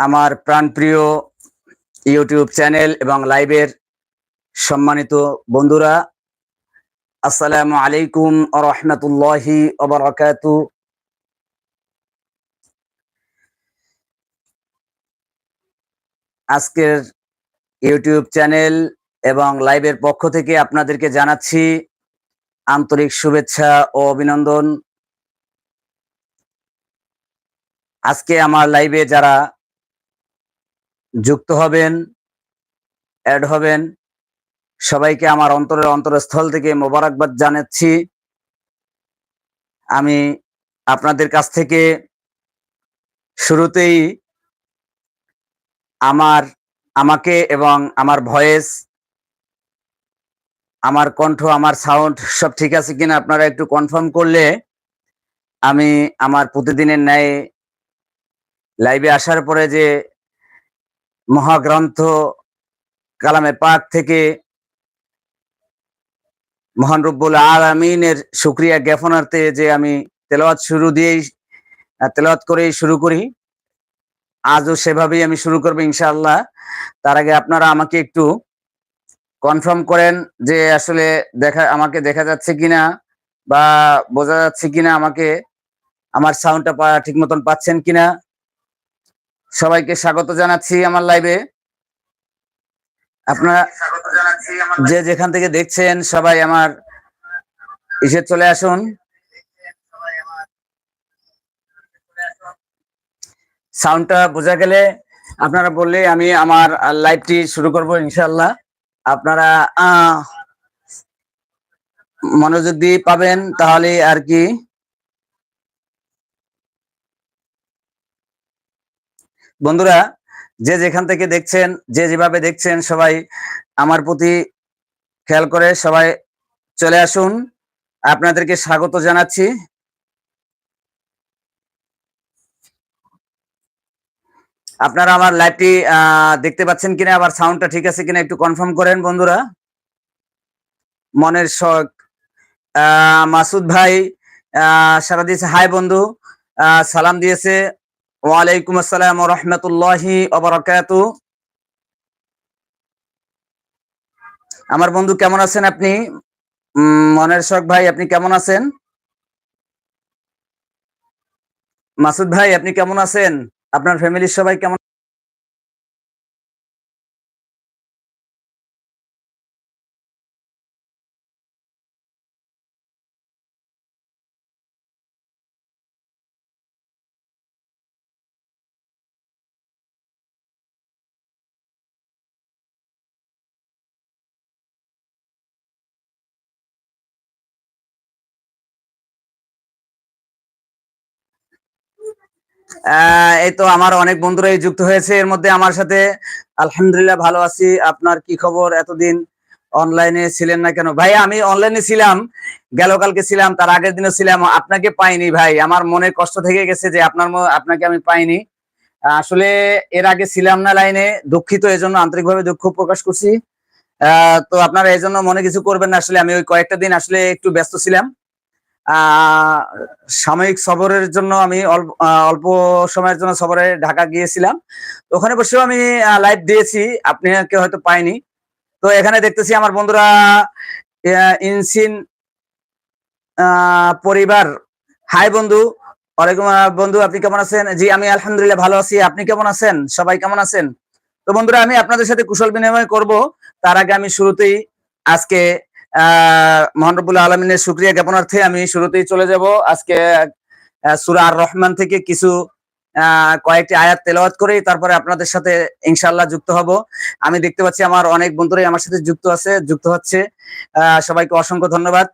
আমার প্রাণপ্রিয় YouTube channel এবং লাইভের সম্মানিত বন্ধুরা, আসসালামু আলাইকুম রহমতুল্লাহি আজকের ইউটিউব চ্যানেল এবং লাইভের পক্ষ থেকে আপনাদেরকে জানাচ্ছি আন্তরিক শুভেচ্ছা ও অভিনন্দন। আজকে আমার লাইভে যারা যুক্ত হবেন অ্যাড হবেন। সবাইকে আমার অন্তরের অন্তরস্থল থেকে মোবারকবাদ জানাচ্ছি। আমি আপনাদের কাছ থেকে শুরুতেই আমার, আমাকে এবং আমার ভয়েস, আমার কণ্ঠ, আমার সাউন্ড সব ঠিক আছে কিনা আপনারা একটু কনফার্ম করলে আমি আমার প্রতিদিনের ন্যায় লাইভে আসার পরে যে মহাগ্রন্থ কালামে পাক থেকে মহান রব্বুল আলমিনের সুক্রিয়া জ্ঞাপনার্থে যে আমি তেলাওয়াত শুরু দিয়েই তেলাওয়াত করেই শুরু করি। আজও সেভাবেই আমি শুরু করব ইনশাআল্লাহ। তার আগে আপনারা আমাকে একটু কনফার্ম করেন যে আসলে দেখা, আমাকে দেখা যাচ্ছে কিনা বা বোঝা যাচ্ছে কিনা আমাকে, আমার সাউন্ডটা ঠিক মতন পাচ্ছেন কিনা। সবাইকে স্বাগত জানাচ্ছি আমার লাইভে আপনারা যে যেখান থেকে দেখছেন সবাই আমার ইসে চলে আসুন। সাউন্ডটা বোঝা গেলে আপনারা বললে আমি আমার লাইভটি শুরু করব ইনশাল্লাহ আপনারা মনোযোগ দিয়ে পাবেন তাহলে আর কি। বন্ধুরা, যে যেখান থেকে দেখছেন, যে যেভাবে দেখছেন, সবাই আমার প্রতি খেয়াল করে সবাই চলে আসুন। আপনাদেরকে স্বাগত জানাচ্ছি। আপনারা আমার লাইভটি দেখতে পাচ্ছেন কিনা, আবার সাউন্ডটা ঠিক আছে কিনা একটু কনফার্ম করেন বন্ধুরা। মনের শখ। মাসুদ ভাই সারা দিয়েছে হাই বন্ধু। সালাম দিয়েছে। ওয়ালাইকুম আসসালাম রহমতুল্লাহি আমার বন্ধু কেমন আছেন আপনি? মনের শখ ভাই, আপনি কেমন আছেন? মাসুদ ভাই, আপনি কেমন আছেন? আপনার ফ্যামিলির সবাই কেমন এই তো আমার অনেক বন্ধুরাই যুক্ত হয়েছে। এর মধ্যে আমার সাথে, আলহামদুলিল্লাহ ভালো আছি। আপনার কি খবর? এতদিন অনলাইনে ছিলেন না কেন? ভাই, আমি অনলাইনে ছিলাম, গেল কালকে ছিলাম, তার আগের দিনও ছিলাম। আপনাকে পাইনি ভাই। আমার মনে কষ্ট থেকে গেছে যে আপনার আপনাকে আমি পাইনি। আসলে এর আগে ছিলাম না লাইনে দুঃখিত, এজন্য আন্তরিকভাবে দুঃখ প্রকাশ করছি। আহ, তো আপনারা এই জন্য মনে কিছু করবেন না। আসলে আমি ওই কয়েকটা দিন আসলে একটু ব্যস্ত ছিলাম। সাময়িক সফরের জন্য আমি অল্প সময়ের জন্য সফরে ঢাকা গিয়েছিলাম। ওখানে বসেও আমি লাইভ দিয়েছি। আপনি কেউ হয়তো পাইনি। তো এখানে দেখতেছি আমার বন্ধুরা ইনসিন পরিবার। হাই বন্ধু। ওয়ালাইকুম বন্ধু, আপনি কেমন আছেন? জি, আমি আলহামদুলিল্লাহ ভালো আছি। আপনি কেমন আছেন? সবাই কেমন আছেন? তো বন্ধুরা, আমি আপনাদের সাথে কুশল বিনিময় করব। তার আগে আমি শুরুতেই আজকে মহানবুল আলমিনের সুক্রিয়া জ্ঞাপনার্থে আমি শুরুতেই চলে যাব। আজকে সুরা আর রহমান থেকে কিছু কয়েকটি আয়াত তেলাওয়াত করে, তারপরে আপনাদের সাথে ইনশাল্লাহ যুক্ত হব। আমি দেখতে পাচ্ছি আমার অনেক বন্ধুরাই আমার সাথে যুক্ত আছে, যুক্ত হচ্ছে। সবাইকে অসংখ্য ধন্যবাদ।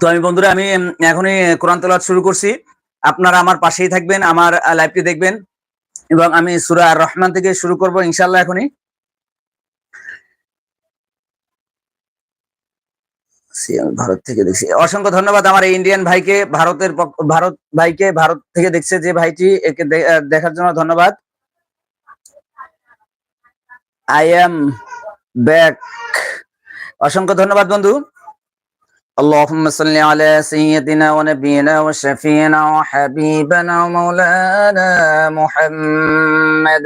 তো আমি বন্ধুরা, আমি এখনই কোরআন তেলাওয়াত শুরু করছি। আপনারা আমার পাশেই থাকবেন, আমার লাইভটি দেখবেন। এবং আমি সুরা আর রহমান থেকে শুরু করব ইনশাল্লাহ এখনই। ভারত থেকে দেখছি অসংখ্য ধন্যবাদ আমার ইন্ডিয়ান ভাইকে ভারতের ভারত ভাইকে ভারত থেকে দেখছে যে ভাইটি একে দেখার জন্য ধন্যবাদ আই এম ব্যাক অসংখ্য ধন্যবাদ বন্ধু اللهم صل على سيدنا ونبينا وشفينا وحبيبنا ومولانا محمد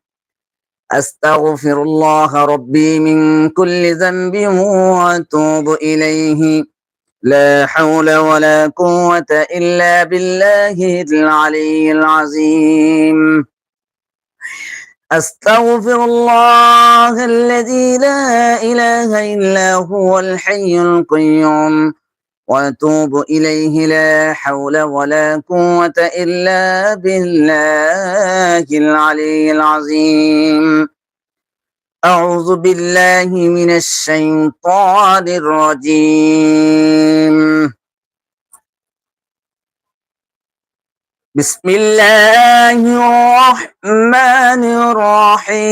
أستغفر الله ربي من كل ذنب وأتوب إليه. لا حول ولا قوة إلا بالله العلي العظيم. أستغفر الله الذي لا إله إلا هو الحي القيوم. وأتوب إليه لا حول ولا قوة إلا بالله العلي العظيم. أعوذ بالله من الشيطان الرجيم. بسم الله الرحمن الرحيم.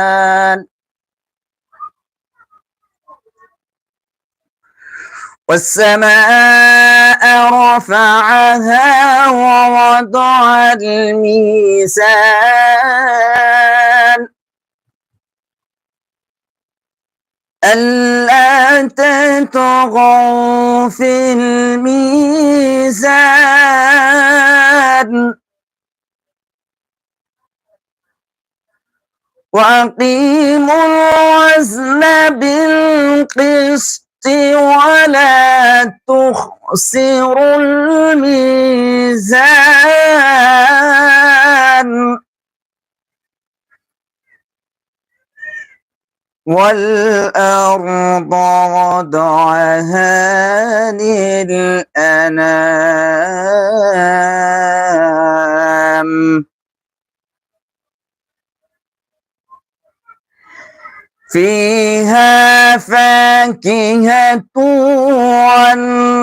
والسماء رفعها ووضع الميزان. ألا تطغوا في الميزان. وأقيموا الوزن بالقسط. ولا تخسروا الميزان. والأرض وضعها للأنام. فيها فاكهة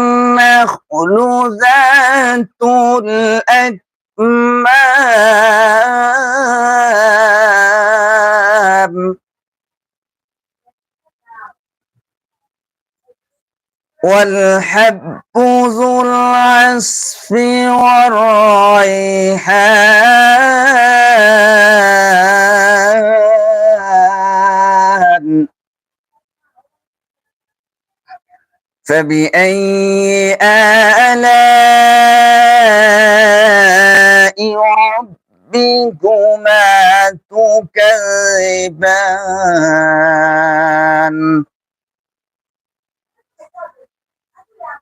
والنخل ذات الأكمام. والحب ذو العصف والريحان. فبأي آلاء ربكما تكذبان؟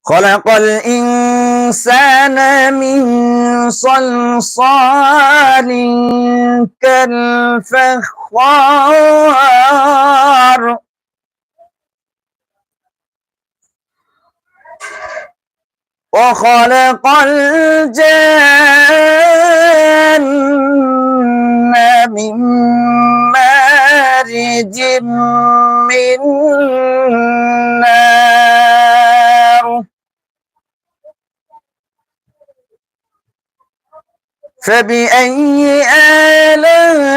خلق الإنسان من صلصال كالفخار. وخلق الجن من مارج من نار. فبأي آلاء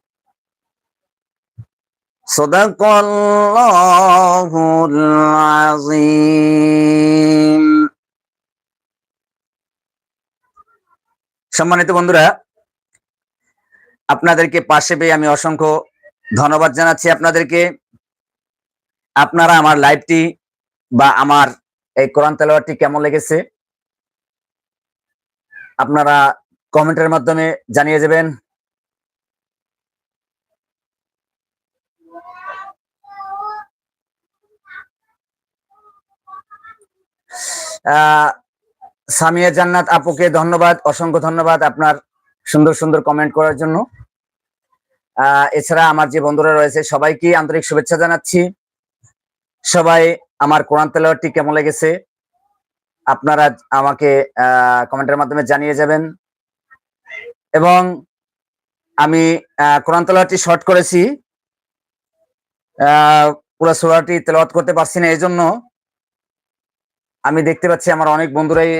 صدق الله العظيم সম্মানিত বন্ধুরা আপনাদেরকে পাশে পেয়ে আমি অসংখ্য ধন্যবাদ জানাচ্ছি আপনাদেরকে আপনারা আমার লাইভটি বা আমার এই কোরআন তেলাওয়াতটি কেমন লেগেছে আপনারা কমেন্টের মাধ্যমে জানিয়ে যাবেন সামিয়া জান্নাত আপুকে ধন্যবাদ অসংখ্য ধন্যবাদ আপনার সুন্দর সুন্দর কমেন্ট করার জন্য। এছাড়া আমার যে বন্ধুরা রয়েছে সবাইকে আন্তরিক শুভেচ্ছা জানাচ্ছি। সবাই আমার কোরআন তেলাওয়াতটি কেমন লেগেছে? আপনারা আমাকে কমেন্টের মাধ্যমে জানিয়ে যাবেন। এবং আমি কোরআন তেলাওয়াতটি শর্ট করেছি। আহ, পুরো সোলাটি তেলাওয়াত করতে পারছি না এই জন্য আমি দেখতে পাচ্ছি আমার অনেক বন্ধুরাই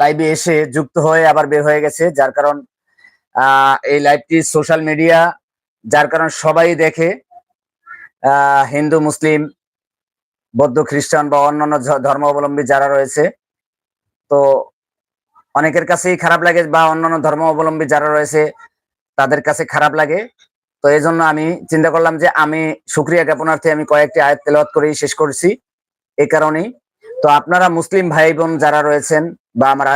লাইভে এসে যুক্ত হয়ে আবার বের হয়ে গেছে। যার কারণ এই লাইভটি সোশ্যাল মিডিয়া যার কারণ সবাই দেখে হিন্দু, মুসলিম, বৌদ্ধ, খ্রিস্টান বা অন্যান্য ধর্মাবলম্বী যারা রয়েছে, তো অনেকের কাছেই খারাপ লাগে বা অন্যান্য ধর্মাবলম্বী যারা রয়েছে, তাদের কাছে খারাপ লাগে। তো এই জন্য আমি চিন্তা করলাম যে আমি সুক্রিয়া জ্ঞাপনার্থে আমি কয়েকটি আয়াত তেলাওয়াত করেই শেষ করছি। এই কারণেই তো আপনারা মুসলিম ভাই বোন যারা রয়েছেন বা আমরা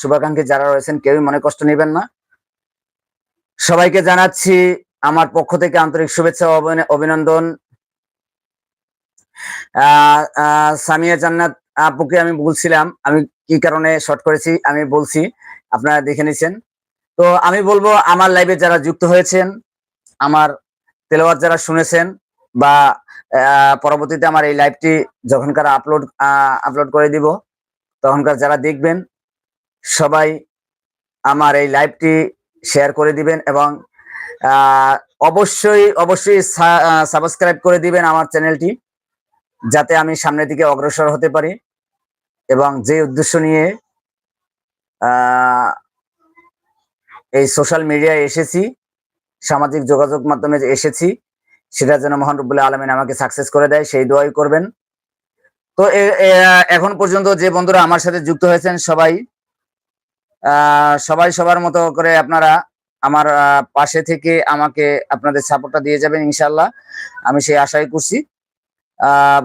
শুভাকাঙ্ক্ষী যারা রয়েছেন, কেউই মনে কষ্ট নেবেন না। সবাইকে জানাচ্ছি আমার পক্ষ থেকে আন্তরিক শুভেচ্ছা অভিনন্দন। সামিয়া জান্নাত আপুকে আমি বলছিলাম, আমি কি কারণে শর্ট করেছি আমি বলছি, আপনারা দেখে নিছেন। তো আমি বলব, আমার লাইভে যারা যুক্ত হয়েছেন, আমার তেলাওয়াত যারা শুনেছেন বা পরবর্তীতে আমার এই লাইভটি যখনকার আপলোড আপলোড করে দিব, তখনকার যারা দেখবেন, সবাই আমার এই লাইভটি শেয়ার করে দিবেন এবং অবশ্যই অবশ্যই সাবস্ক্রাইব করে দিবেন আমার চ্যানেলটি যাতে আমি সামনের দিকে অগ্রসর হতে পারি এবং যে উদ্দেশ্য নিয়ে এই সোশ্যাল মিডিয়ায় এসেছি, সামাজিক যোগাযোগ মাধ্যমে এসেছি সেটা যেন মহান রব্বুল্লাহ আলমিন আমাকে সাকসেস করে দেয়, সেই দোয়াই করবেন। তো এখন পর্যন্ত যে বন্ধুরা আমার সাথে যুক্ত হয়েছেন সবাই সবাই সবার মতো করে আপনারা আমার পাশে থেকে আমাকে আপনাদের সাপোর্টটা দিয়ে যাবেন ইনশাল্লাহ আমি সেই আশাই করছি।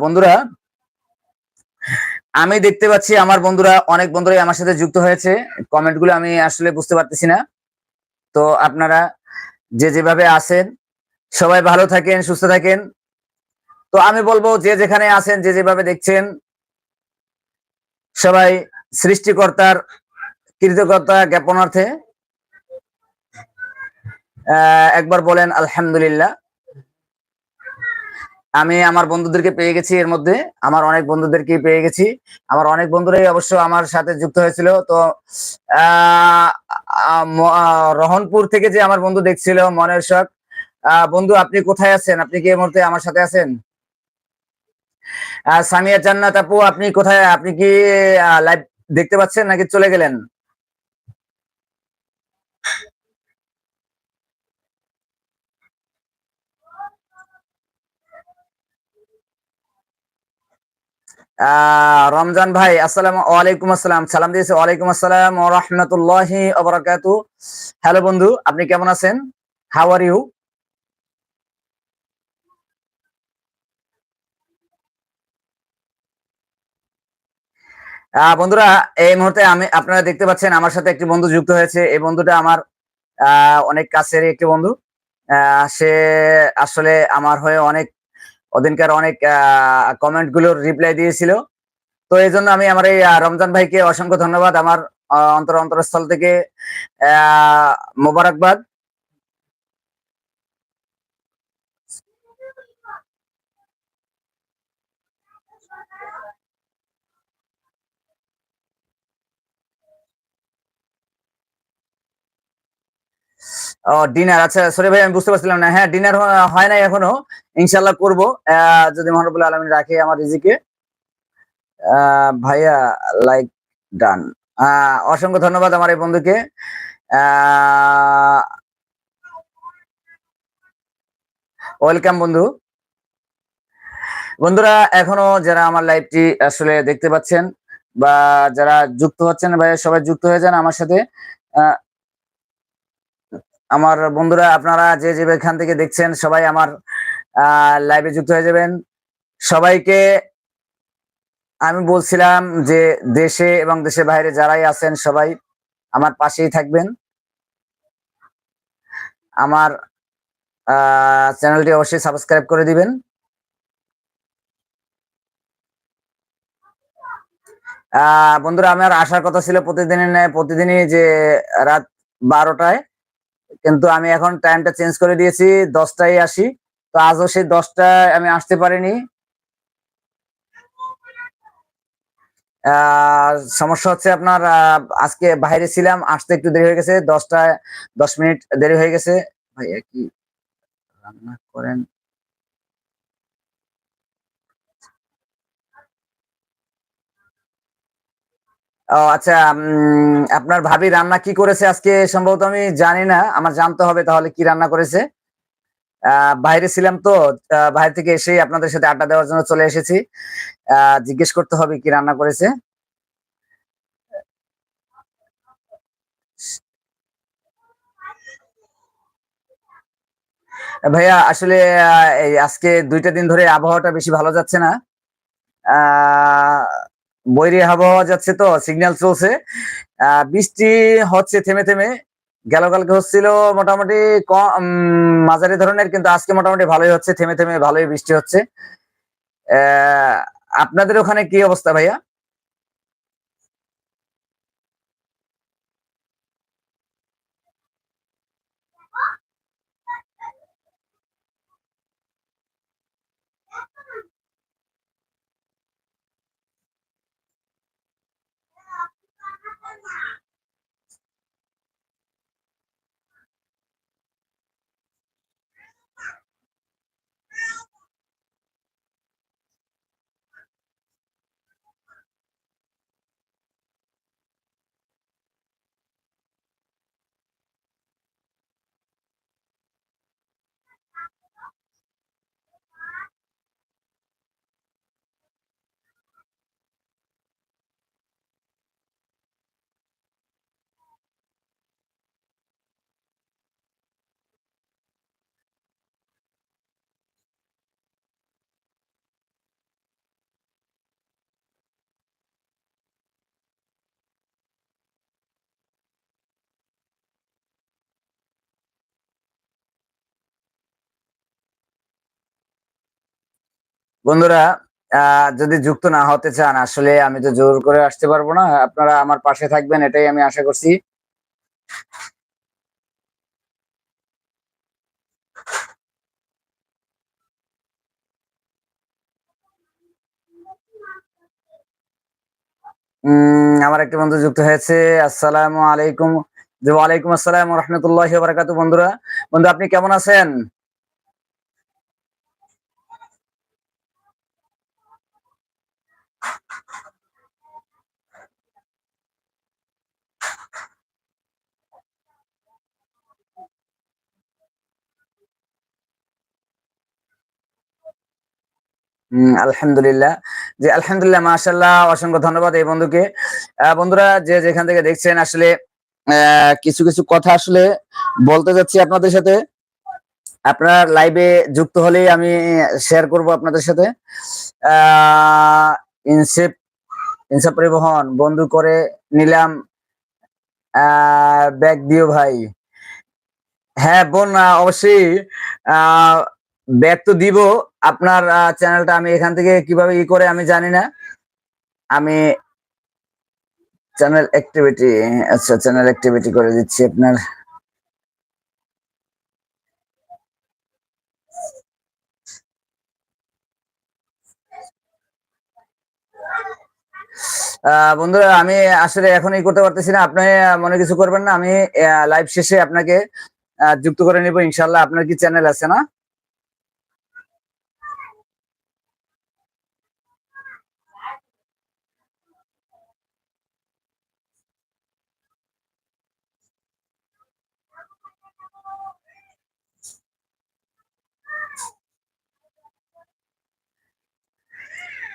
বন্ধুরা, আমি দেখতে পাচ্ছি আমার বন্ধুরা, অনেক বন্ধুরাই আমার সাথে যুক্ত হয়েছে। কমেন্টগুলো আমি আসলে বুঝতে পারতেছি না। তো আপনারা যে যেভাবে আছেন সবাই ভালো থাকেন, সুস্থ থাকেন। তো আমি বলব যে যেখানে আছেন, যে যেভাবে দেখছেন, সবাই সৃষ্টিকর্তার কৃতজ্ঞতা জ্ঞাপনার্থে একবার বলেন আলহামদুলিল্লাহ। আমি আমার বন্ধুদেরকে পেয়ে গেছি এর মধ্যে, আমার অনেক বন্ধুদেরকে পেয়ে গেছি। আমার অনেক বন্ধুরাই অবশ্য আমার সাথে যুক্ত হয়েছিল। তো রহনপুর থেকে যে আমার বন্ধু দেখছিল, মনের শখ বন্ধু, আপনি কোথায় আছেন? আপনি কি এই মুহূর্তে আমার সাথে আছেন? সামিয়া জান্নাত আপু, আপনি কোথায়? আপনি কি লাইভ দেখতে পাচ্ছেন নাকি চলে গেলেন? রমজান ভাই, আসসালাম ওয়ালাইকুম আসসালাম। সালাম দিয়েছে, ওয়ালাইকুম আসসালাম রহমতুল্লাহি হ্যালো বন্ধু, আপনি কেমন আছেন? হাউ আর ইউ বন্ধুরা এই মুহূর্তে আমি আপনারা দেখতে পাচ্ছেন আমার সাথে একটি বন্ধু যুক্ত হয়েছে। এই বন্ধুটা আমার অনেক কাছের একটি বন্ধু। সে আসলে আমার হয়ে অনেক ওদিনকার অনেক কমেন্টগুলোর রিপ্লাই দিয়েছিল। তো এই জন্য আমি আমার এই রমজান ভাইকে অসংখ্য ধন্যবাদ। আমার অন্তর অন্তরস্থল থেকে আহ, মোবারকবাদ। ডিনার আচ্ছা সরি ভাই, আমি বুঝতে পারছিলাম না। হ্যাঁ ডিনার হয় নাই এখনও। ইনশাল্লাহ করব। যদি মহানবুল আলমিন রাখে আমার রিজিকে। ভাইয়া লাইক ডান অসংখ্য ধন্যবাদ আমার এই বন্ধুকে। ওয়েলকাম বন্ধু। বন্ধুরা, এখনও যারা আমার লাইভটি আসলে দেখতে পাচ্ছেন বা যারা যুক্ত হচ্ছেন ভাই সবাই যুক্ত হয়ে যান আমার সাথে। আমার বন্ধুরা, আপনারা যে যে এখান থেকে দেখছেন, সবাই আমার লাইভে যুক্ত হয়ে যাবেন। সবাইকে আমি বলছিলাম যে দেশে এবং দেশের বাইরে যারাই আছেন, সবাই আমার পাশেই থাকবেন। আমার চ্যানেলটি অবশ্যই সাবস্ক্রাইব করে দিবেন। আহ বন্ধুরা, আমার আসার কথা ছিল প্রতিদিনের ন্যায়, প্রতিদিনই যে রাত বারোটায়। কিন্তু আমি এখন টাইমটা চেঞ্জ করে দিয়েছি, দশটায় আসি। তো আজও সেই দশটায় আমি আসতে পারিনি। সমস্যা হচ্ছে আপনার আজকে বাইরে ছিলাম, আসতে একটু দেরি হয়ে গেছে, দশটায় দশ মিনিট দেরি হয়ে গেছে। ভাইয়া কি রান্না করেন? ও আচ্ছা আপনার ভাবি রান্না কি করেছে আজকে সম্ভবত আমি জানি না, আমার জানতে হবে তাহলে কি রান্না করেছে। বাইরে ছিলাম তো বাইরে থেকে এসে আপনাদের সাথে আড্ডা দেওয়ার জন্য চলে এসেছি। জিজ্ঞেস করতে হবে কি রান্না করেছে। ভাইয়া, আসলে আজকে দুইটা দিন ধরে আবহাওয়াটা বেশি ভালো যাচ্ছে না। বৈরী আবহাওয়া যাচ্ছে তো সিগন্যাল চলছে। বৃষ্টি হচ্ছে থেমে থেমে। গেল কালকে হচ্ছিল মোটামুটি মাঝারি ধরনের, কিন্তু আজকে মোটামুটি ভালোই হচ্ছে, থেমে থেমে ভালোই বৃষ্টি হচ্ছে। আপনাদের ওখানে কি অবস্থা ভাইয়া? বন্ধুরা যদি যুক্ত না হতে চান, আসলে আমি তো জোর করে আসতে পারব না। আপনারা আমার পাশে থাকবেন, এটাই আমি আশা করছি। আমার একটি বন্ধু যুক্ত হয়েছে। আসসালামু আলাইকুম। ওয়ালাইকুম আসসালাম রহমতুল্লাহ বন্ধুরা। বন্ধু, আপনি কেমন আছেন? আলহামদুলিল্লাহ। যে আলহামদুলিল্লাহ মাশাল্লাহ অসংখ্য ধন্যবাদ এই বন্ধুকে। বন্ধুরা, যে যেখান থেকে দেখছেন, আসলে কিছু কিছু কথা আসলে বলতে যাচ্ছি আপনাদের সাথে। আপনার লাইভে যুক্ত হলেই আমি শেয়ার করব আপনাদের সাথে। ইনসেপ ইনসেপ পরিবহন, বন্ধু করে নিলাম। ব্যাগ দিও ভাই। হ্যাঁ বোন অবশ্যই ব্যাগ তো দিব আপনার চ্যানেলটা আমি এখান থেকে কীভাবে ই করে আমি জানি না। আমি চ্যানেল অ্যাক্টিভিটি আচ্ছা চ্যানেল অ্যাক্টিভিটি করে দিচ্ছি আপনার। বন্ধুরা, আমি আসলে এখন এই করতে পারতেছি না। আপনি মনে কিছু করবেন না, আমি লাইভ শেষে আপনাকে যুক্ত করে নিব ইনশাল্লাহ আপনার কি চ্যানেল আছে না?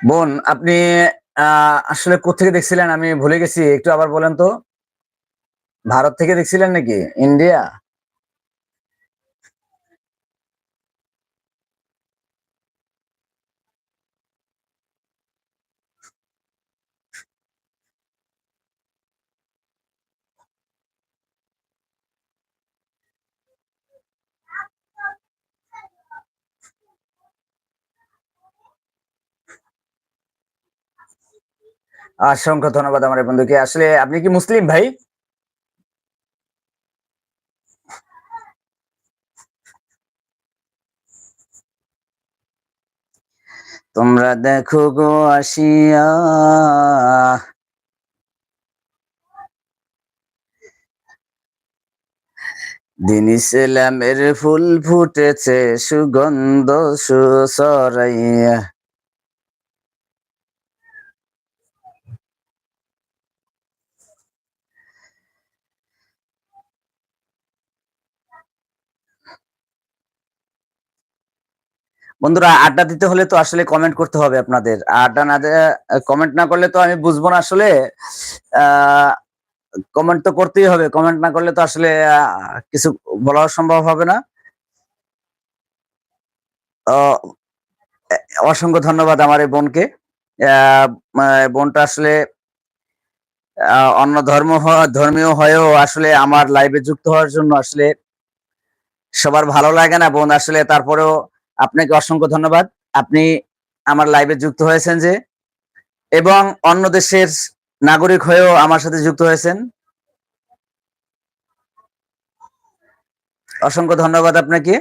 বোন, আপনি আসলে কোথেকে দেখছিলেন? আমি ভুলে গেছি, একটু আবার বলেন তো। ভারত থেকে দেখছিলেন নাকি? ইন্ডিয়া? অসংখ্য ধন্যবাদ আমার বন্ধুকে। আসলে আপনি কি মুসলিম ভাই? তোমরা দেখো গো আসিয়া। দিন ইসলামের ফুল ফুটেছে, সুগন্ধ সুসরাইয়া। বন্ধুরা, আড্ডা দিতে হলে তো আসলে কমেন্ট করতে হবে আপনাদের। আড্ডা না কমেন্ট না করলে তো আমি বুঝব না আসলে। কমেন্ট তো করতেই হবে। কমেন্ট না করলে তো আসলে কিছু বলা সম্ভব হবে না। অসংখ্য ধন্যবাদ আমার এই বোনকে। বোনটা আসলে অন্য ধর্ম ধর্মীয় হয়েও আসলে আমার লাইভে যুক্ত হওয়ার জন্য আসলে সবার ভালো লাগে না। বোন আসলে তারপরেও আপনাকে অসংখ্য ধন্যবাদ। আপনি আমার লাইভে যুক্ত হয়েছেন যে, এবং অন্য দেশের নাগরিক হয়েও আমার সাথে যুক্ত হয়েছেন। অসংখ্য ধন্যবাদ আপনাকে।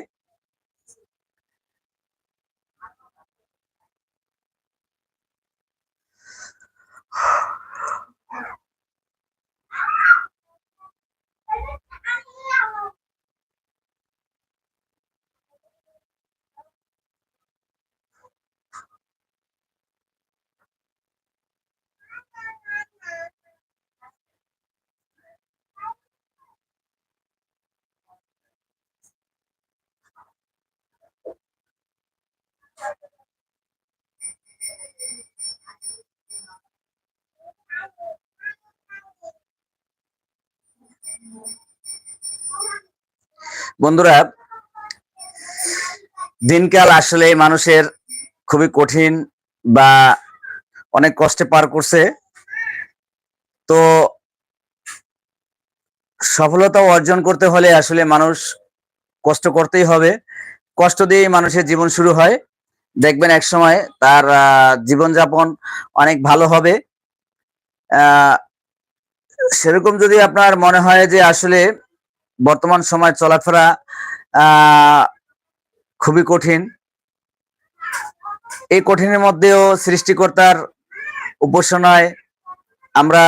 বন্ধুরা, দিনকাল আসলে মানুষের খুবই কঠিন বা অনেক কষ্টে পার করছে। তো সফলতা অর্জন করতে হলে আসলে মানুষ কষ্ট করতেই হবে। কষ্ট দিয়ে মানুষের জীবন শুরু হয়। দেখবেন এক সময় তার জীবনযাপন অনেক ভালো হবে। সেরকম যদি আপনার মনে হয় যে আসলে বর্তমান সময় চলাফেরা খুবই কঠিন। এই কঠিনের মধ্যেও সৃষ্টিকর্তার উপাসনায় আমরা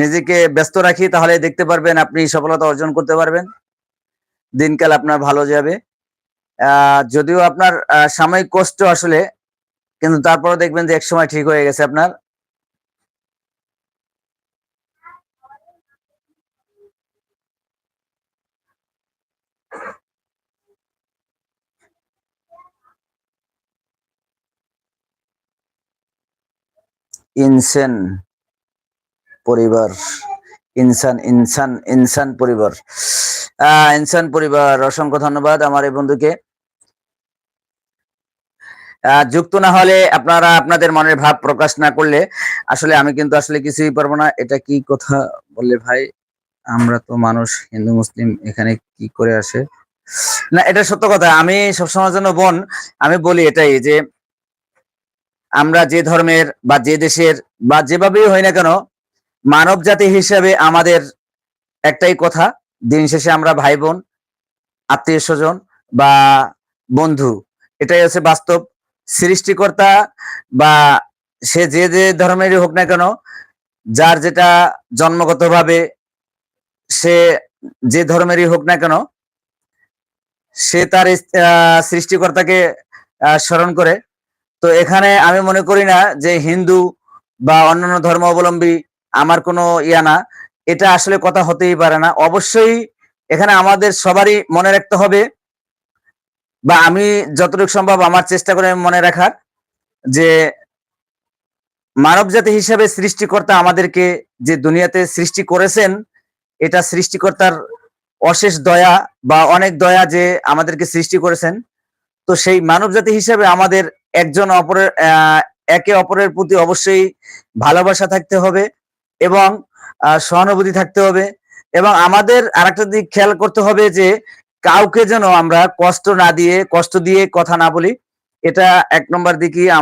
নিজেকে ব্যস্ত রাখি তাহলে দেখতে পারবেন আপনি সফলতা অর্জন করতে পারবেন। দিনকাল আপনার ভালো যাবে। যদিও আপনার সাময়িক কষ্ট আসলে, কিন্তু তারপরে দেখবেন যে এক সময় ঠিক হয়ে গেছে আপনার। ইনসেন পরিবার, ইনসান ইনসান ইনসান পরিবার। ইনসান পরিবার, অসংখ্য ধন্যবাদ আমার এই বন্ধুকে। যুক্ত না হলে আপনারা আপনাদের মনের ভাব প্রকাশ না করলে আসলে আমি কিন্তু আসলে কিছুই পারব না। এটা কি কথা বললে ভাই? আমরা তো মানুষ, হিন্দু, মুসলিম, এখানে কি করে আসে? না, এটা সত্য কথা। আমি সবসময় জন্য বোন, আমি বলি এটাই যে আমরা যে ধর্মের বা যে দেশের বা যেভাবেই হই না কেন মানব জাতি হিসেবে আমাদের একটাই কথা, দিন শেষে আমরা ভাই বোন আত্মীয় স্বজন বা বন্ধু, এটাই হচ্ছে বাস্তব। সৃষ্টিকর্তা বা সে যে যে ধর্মেরই হোক না কেন, যার যেটা জন্মগতভাবে সে যে ধর্মেরই হোক না কেন, সে তার সৃষ্টিকর্তাকে স্মরণ করে তো এখানে আমি মনে করি না যে হিন্দু বা অন্যান্য ধর্ম অবলম্বী আমার কোনো ইয়া না। এটা আসলে কথা হতেই পারে না। অবশ্যই এখানে আমাদের সবারই মনে রাখতে হবে বা আমি যতটুকু সম্ভব আমার চেষ্টা করে মনে রাখার যে মানব জাতি হিসেবে সৃষ্টিকর্তা আমাদেরকে যে দুনিয়াতে সৃষ্টি করেছেন, এটা সৃষ্টিকর্তার অশেষ দয়া বা অনেক দয়া যে আমাদেরকে সৃষ্টি করেছেন। তো সেই মানব জাতি হিসেবে আমাদের একজন অপরের একে অপরের প্রতি অবশ্যই ভালোবাসা থাকতে হবে এবং সহানুভূতি থাকতে হবে এবং আমাদের আরেকটা দিক খেয়াল করতে হবে যে কাউকে যেন আমরা কষ্ট না দিয়ে, কষ্ট দিয়ে কথা না বলি। এটা এক নম্বর দিকই